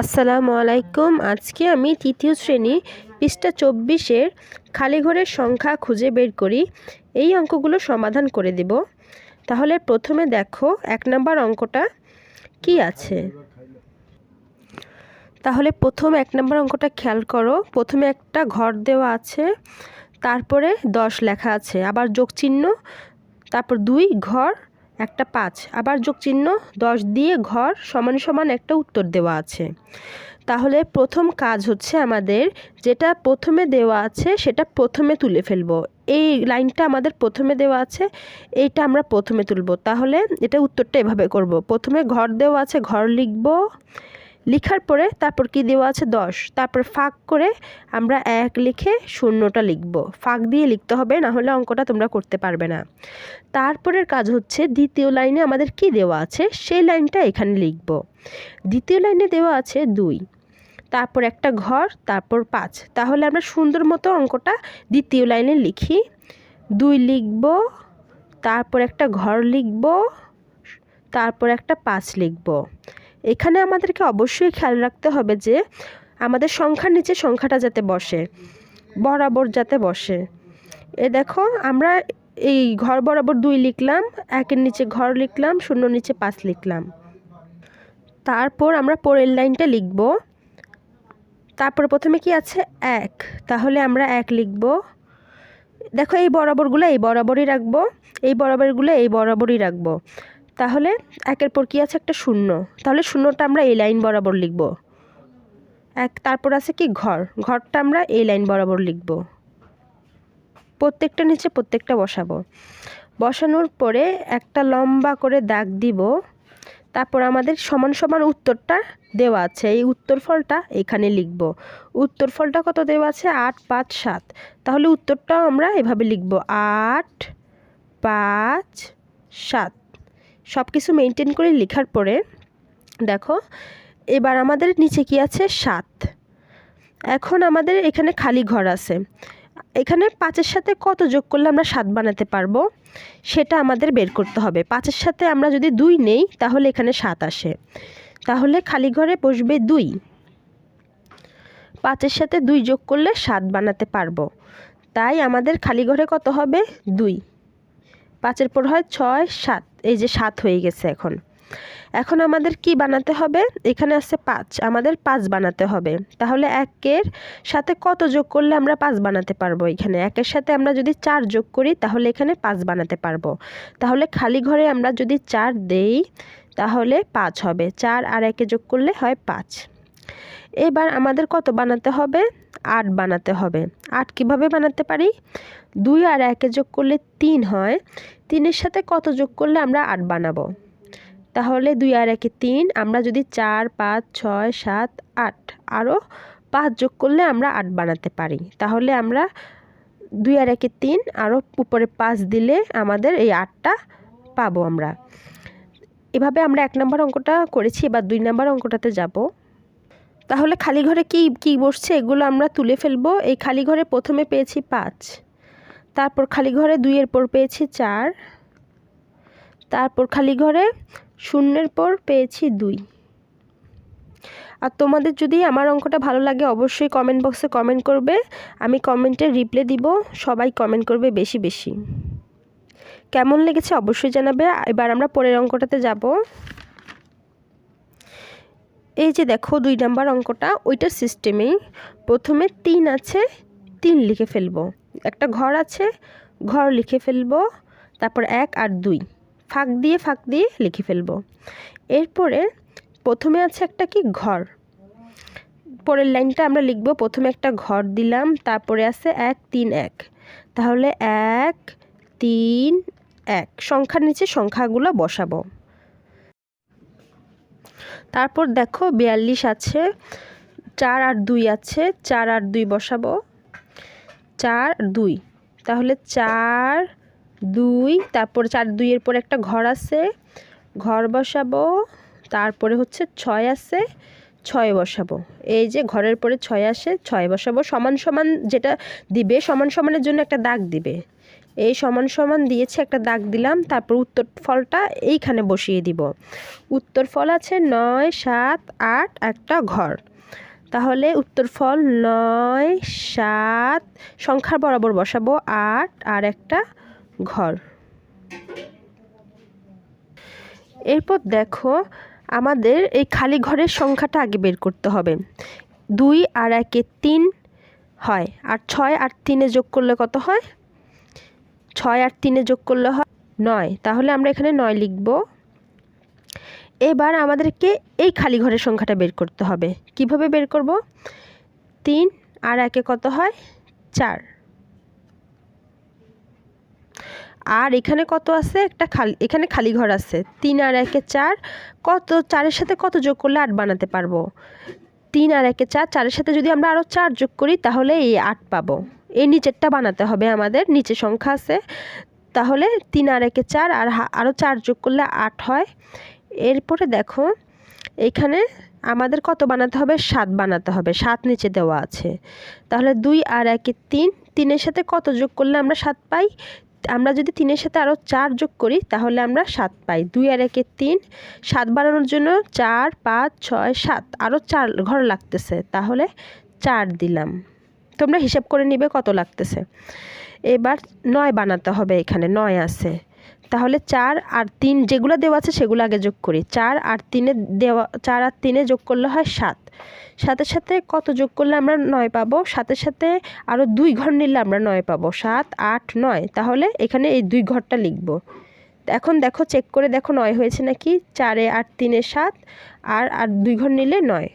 আসসালামু আলাইকুম। আজকে আমি তৃতীয় শ্রেণি পৃষ্ঠা চব্বিশের খালি ঘরের সংখ্যা খুঁজে বের করি। এই অঙ্কগুলো সমাধান করে দেব। তাহলে প্রথমে দেখো এক নম্বর অঙ্কটা কি আছে। তাহলে প্রথম এক নম্বর অঙ্কটা খেয়াল করো। প্রথমে একটা ঘর দেওয়া আছে, তারপরে দশ লেখা আছে, আবার যোগ চিহ্ন তারপর দুই ঘর একটা পাঁচ। আবার যোগ চিহ্ন দশ দিয়ে ঘর সমান সমান একটা উত্তর দেওয়া আছে। তাহলে প্রথম কাজ হচ্ছে আমাদের যেটা প্রথমে দেওয়া আছে সেটা প্রথমে তুলে ফেলব। এই লাইনটা আমাদের প্রথমে দেওয়া আছে, এইটা আমরা প্রথমে তুলব। তাহলে এটা উত্তরটা এভাবে করব। প্রথমে ঘর দেওয়া আছে, ঘর লিখব। লিখার পরে তারপর কি দেওয়া আছে? দশ। তারপর ফাঁক করে আমরা এক লিখে শূন্যটা লিখব। ফাঁক দিয়ে লিখতে হবে, না হলে অঙ্কটা তোমরা করতে পারবে না। তারপরের কাজ হচ্ছে দ্বিতীয় লাইনে আমাদের কি দেওয়া আছে? সেই লাইনটা এখানে লিখব। দ্বিতীয় লাইনে দেওয়া আছে দুই। তারপর একটা ঘর, তারপর পাঁচ। তাহলে আমরা সুন্দর মতো অঙ্কটা দ্বিতীয় লাইনে লিখি। দুই লিখব, তারপর একটা ঘর লিখব, তারপর একটা পাঁচ লিখব। এখানে আমাদেরকে অবশ্যই খেয়াল রাখতে হবে যে আমাদের সংখ্যার নিচে সংখ্যাটা যাতে বসে, বরাবর যাতে বসে। এ দেখো, আমরা এই ঘর বরাবর দুই লিখলাম, একের নিচে ঘর লিখলাম শূন্য নিচে পাঁচ লিখলাম। তারপর আমরা পরের লাইনটা লিখব। তারপর প্রথমে কি আছে? এক। তাহলে আমরা এক লিখব। দেখো, এই বরাবরগুলো এই বরাবরই রাখব, এই বরাবরগুলো এই বরাবরই রাখব। তাহলে একের পর কি আছে? একটা শূন্য। তাহলে শূন্যটা আমরা এই লাইন বরাবর লিখব। এক, তারপর আছে কি? ঘর। ঘরটা আমরা এই লাইন বরাবর লিখব। প্রত্যেকটা নিচে প্রত্যেকটা বসাবো। বসানোর পরে একটা লম্বা করে দাগ দিব। তারপর আমাদের সমান সমান উত্তরটা দেওয়া আছে। এই উত্তর ফলটা এখানে লিখব। উত্তর ফলটা কত দেওয়া আছে? আট, পাঁচ, সাত। তাহলে উত্তরটাও আমরা এভাবে লিখব। আট, পাঁচ, সাত। সব কিছু মেনটেন করে লেখার পরে, দেখো, এবার আমাদের নিচে কি আছে? সাত। এখন আমাদের এখানে খালি ঘর আছে। এখানে পাঁচের সাথে কত যোগ করলে আমরা সাত বানাতে পারব? সেটা আমাদের বের করতে হবে। পাঁচের সাথে আমরা যদি দুই নেই, তাহলে এখানে সাত আসে। তাহলে খালি ঘরে বসবে দুই। পাঁচের সাথে দুই যোগ করলে সাত বানাতে পারব। তাই আমাদের খালি ঘরে কত হবে? দুই। পাঁচের পর হয় ছয়, সাত। এই যে সাত হয়ে গেছে এখন। এখন আমাদের কি বানাতে হবে? এখানে আছে পাঁচ। আমাদের পাঁচ বানাতে হবে। তাহলে একের সাথে কত যোগ করলে আমরা পাঁচ বানাতে পারব এখানে? একের সাথে আমরা যদি চার যোগ করি, তাহলে এখানে পাঁচ বানাতে পারব। তাহলে খালি ঘরে আমরা যদি চার দেই, তাহলে পাঁচ হবে। চার আর একে যোগ করলে হয় পাঁচ। এবার আমাদের কত বানাতে হবে? আট বানাতে হবে। আট কীভাবে বানাতে পারি? দুই আর একে যোগ করলে তিন হয়। তিনের সাথে কত যোগ করলে আমরা আট বানাবো? তাহলে দুই আর একে তিন, আমরা যদি চার, পাঁচ, ছয়, সাত, আট আরও পাঁচ যোগ করলে আমরা আট বানাতে পারি। তাহলে আমরা দুই আর একে তিন আরও উপরে পাঁচ দিলে আমাদের এই আটটা পাবো আমরা। এভাবে আমরা এক নম্বর অঙ্কটা করেছি, এবার দুই নম্বর অঙ্কটাতে যাব। তাহলে খালি ঘরে কি কি বসছে? এগুলো আমরা তুলে ফেলব। এই খালি ঘরে প্রথমে পেয়েছি পাঁচ। তারপর খালি ঘরে দুইয়ের পর পেয়েছি চার। তারপর খালি ঘরে শূন্যের পর পেয়েছি দুই। আর তোমাদের যদি আমার অঙ্কটা ভালো লাগে, অবশ্যই কমেন্ট বক্সে কমেন্ট করবে। আমি কমেন্টে রিপ্লে দিব। সবাই কমেন্ট করবে বেশি বেশি। কেমন লেগেছে অবশ্যই জানাবে। এবার আমরা পরের অঙ্কটাতে যাব। এই যে দেখো দুই নাম্বার অঙ্কটা, ওইটার সিস্টেমেই প্রথমে তিন আছে, তিন লিখে ফেলব। একটা ঘর আছে, ঘর লিখে ফেলব, তারপর এক আর দুই। ফাঁক দিয়ে ফাঁক দিয়ে লিখে ফেলব। এরপরে প্রথমে আছে একটা কি? ঘর। পরের লাইনটা আমরা লিখব, প্রথমে একটা ঘর দিলাম, তারপরে আছে এক, তিন, এক। তাহলে এক, তিন, এক। সংখ্যার নিচে সংখ্যাগুলো বসাবো। তারপর দেখো বিয়াল্লিশ আছে, চার আর দুই আছে, চার আর দুই বসাবো, চার, দুই। তাহলে চার, দুই, তারপর চার, দুইয়ের পর একটা ঘর আছে, ঘর বসাবো, তারপরে হচ্ছে ছয় আছে, ছয় বসাবো। এই যে ঘরের পরে ছয় আসে, ছয় বসাবো, সমান সমান যেটা দিবে, সমান সমানের জন্য একটা দাগ দিবে। এই সমান সমান দিয়েছে, একটা দাগ দিলাম, তারপর উত্তর ফলটা এইখানে বসিয়ে দিব। উত্তর ফল আছে নয়, সাত, আট, একটা ঘর। তাহলে উত্তর ফল নয়, সাত, সংখ্যার বরাবর বসাবো, আট আর একটা ঘর। এরপর দেখো, আমাদের এই খালি ঘরের সংখ্যাটা আগে বের করতে হবে। দুই আর একে তিন হয়, আর ছয় আর তিনে যোগ করলে কত হয়? ছয় আর তিনে যোগ করলে হয় নয়। তাহলে আমরা এখানে নয় লিখব। এবার আমাদেরকে এই খালি ঘরের সংখ্যাটা বের করতে হবে। কীভাবে বের করব? তিন আর একে কত হয়? চার। আর এখানে কত আছে? একটা খালি, এখানে খালি ঘর আছে। তিন আর একে চার, কত, চারের সাথে কত যোগ করলে আট বানাতে পারব? তিন আর একে চার, চারের সাথে যদি আমরা আরও চার যোগ করি, তাহলে এই আট পাবো। এই নিচেরটা বানাতে হবে আমাদের, নিচে সংখ্যা আছে। তাহলে তিন আর একে চার, আর আরও চার যোগ করলে আট হয়। এরপরে দেখো, এখানে আমাদের কত বানাতে হবে? সাত বানাতে হবে, সাত নিচে দেওয়া আছে। তাহলে দুই আর একে তিন, তিনের সাথে কত যোগ করলে আমরা সাত পাই? আমরা যদি তিনের সাথে আরও চার যোগ করি, তাহলে আমরা সাত পাই। দুই আর একে তিন, সাত বানানোর জন্য চার, পাঁচ, ছয়, সাত আরও চার ঘর লাগতেছে। তাহলে চার দিলাম। তোমরা হিসাব করে নিবে কত লাগতেছে। এবার নয় বানাতে হবে এখানে, নয় আছে। তাহলে চার আর তিন যেগুলো দেওয়া আছে সেগুলো আগে যোগ করি। চার আর তিনে দেওয়া, চার আর তিনে যোগ করলে হয় সাত। সাথে সাথে কত যোগ করলে আমরা নয় পাবো? সাথে সাথে আরও দুই ঘর নিলে আমরা নয় পাবো। সাত, আট, নয়। তাহলে এখানে এই দুই ঘরটা লিখব। এখন দেখো চেক করে দেখো, নয় হয়েছে নাকি? চারে আট, তিনে সাত, আর আর দুই ঘর নিলে নয়।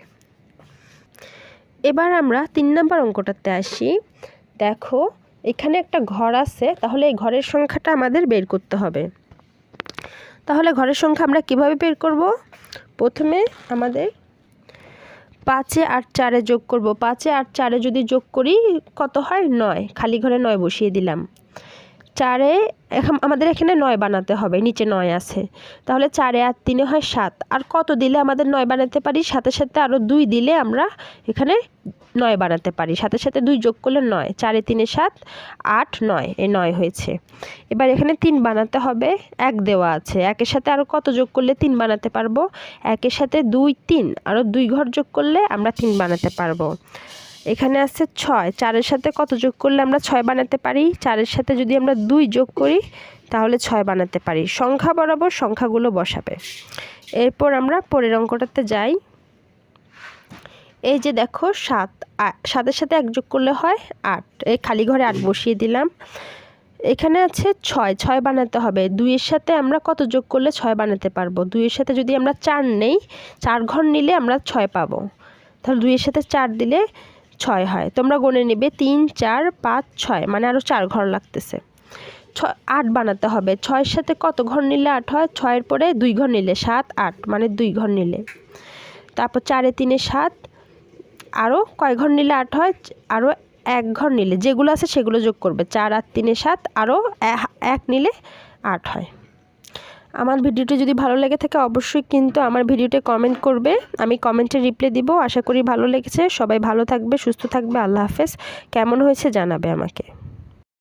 এবার আমরা তিন নম্বর অঙ্কটাতে আসি। দেখো, এখানে একটা ঘর আছে, তাহলে এই ঘরের সংখ্যাটা আমাদের বের করতে হবে। তাহলে ঘরের সংখ্যা আমরা কীভাবে বের করব? প্রথমে আমাদের পাঁচে আর চারে যোগ করব। পাঁচে আর চারে যদি যোগ করি, কত হয়? নয়। খালি ঘরে নয় বসিয়ে দিলাম। চারে আমাদের এখানে নয় বানাতে হবে, নিচে নয় আছে। তাহলে চারে আর তিনে হয় সাত। আর কত দিলে আমাদের নয় বানাতে পারি? সাথে সাথে আরও দুই দিলে আমরা এখানে নয় বানাতে পারি। সাথে সাথে দুই যোগ করলে নয়। চারে তিনে সাত, আট নয় এই নয় হয়েছে। এবার এখানে তিন বানাতে হবে, এক দেওয়া আছে। একের সাথে আরও কত যোগ করলে তিন বানাতে পারব? একের সাথে দুই, তিন। আরও দুই ঘর যোগ করলে আমরা তিন বানাতে পারব। এখানে আছে ছয়। চারের সাথে কত যোগ করলে আমরা ছয় বানাতে পারি? চারের সাথে যদি আমরা দুই যোগ করি, তাহলে ছয় বানাতে পারি। সংখ্যা বরাবর সংখ্যাগুলো বসাবে। এরপর আমরা পরের অঙ্কটাতে যাই। এই যে দেখো, সাত সাতের সাথে এক যোগ করলে হয় আট। এই খালি ঘরে আট বসিয়ে দিলাম। এখানে আছে ছয়। ছয় বানাতে হবে। দুইয়ের সাথে আমরা কত যোগ করলে ছয় বানাতে পারব? দুইয়ের সাথে যদি আমরা চার নেই, চার ঘর নিলে আমরা ছয় পাবো। তাহলে দুইয়ের সাথে চার দিলে ছয় হয়। তোমরা গণে নেবে তিন, চার, পাঁচ, ছয় মানে আরও চার ঘর লাগতেছে। ছয়, আট বানাতে হবে। ছয়ের সাথে কত ঘর নিলে আট হয়? ছয়ের পরে দুই ঘর নিলে সাত, আট মানে দুই ঘর নিলে। তারপর চারে, তিনে, সাত আরও কয় ঘর নিলে আট হয়? আরও এক ঘর নিলে। যেগুলো আছে সেগুলো যোগ করবে। চার আর তিনে, সাত আরও এক নিলে আট হয়। আমার ভিডিওটি যদি ভালো লেগে থাকে অবশ্যই কিন্তু আমার ভিডিওতে কমেন্ট করবে। আমি কমেন্টে রিপ্লাই দিব। আশা করি ভালো লেগেছে। সবাই ভালো থাকবে, সুস্থ থাকবে। আল্লাহ হাফেজ। কেমন হয়েছে জানাবে আমাকে।